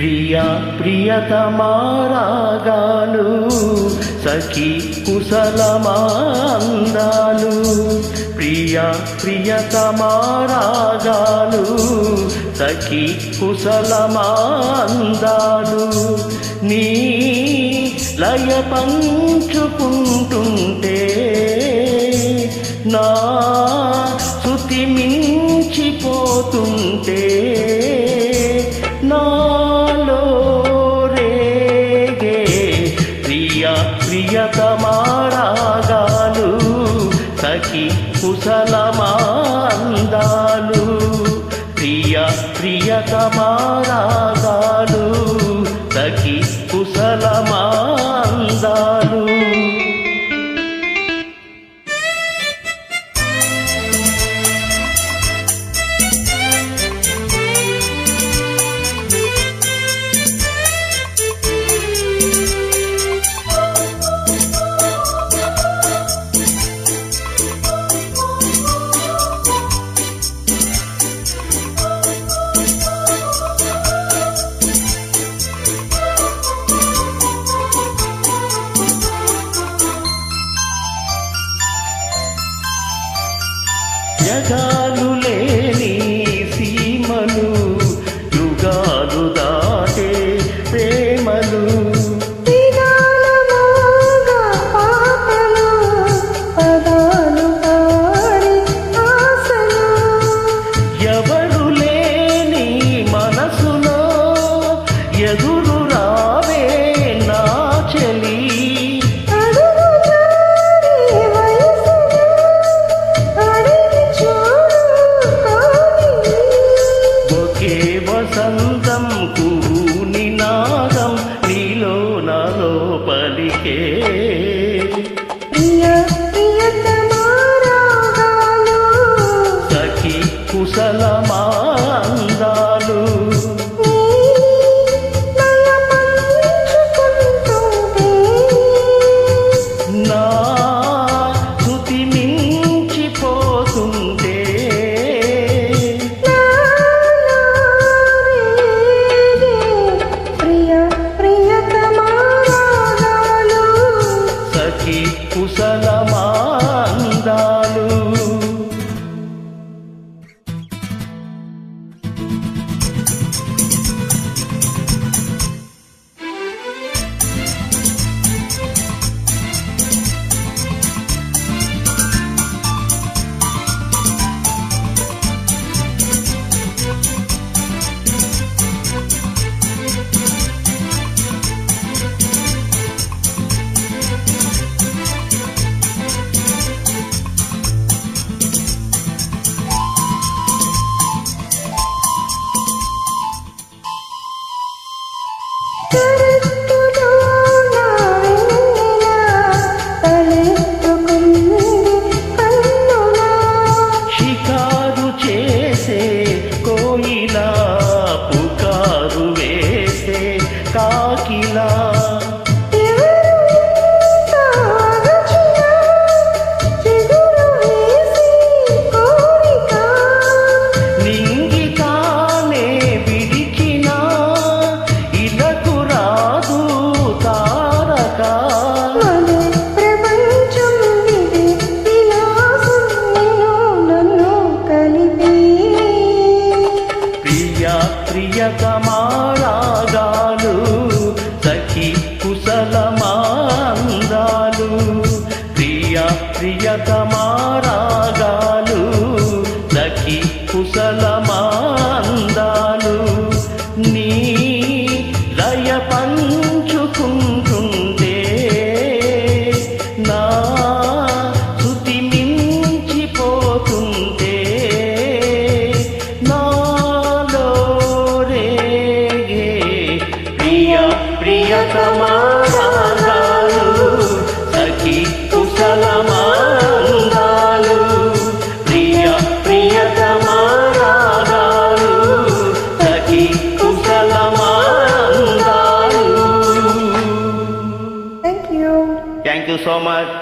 ప్రియ ప్రియతమారాగాలు సఖీ కుశలమాందాలు. ప్రియ ప్రియతమారాగాలు సఖీ కుశలమాందాలు. నీ లయ పంచుకుంటుంటే నా శృతి మించిపోతుంటే నా ప్రియ ప్రియతమారాగాలు సఖి కుశలమాందాలు జగాలు లేని సీమలు యుగాలు దాటే ప్రేమలు. ఎవరు లేని నాలో పలికే సఖి కుశలమాందాలు సఖి కరెక్టులో నా కన్నులా షికారు చేసే ప్రియతమారాగాలు సఖి కుశలమాందాలు ప్రియ ప్రియతమారాగాలు సఖి కుశలమాందాలు. ప్రియతమాగాలు సఖి కుశలమాందాలు ప్రియ ప్రియతమాగాలు సఖి కుశలమాందాలు thank you thank you so much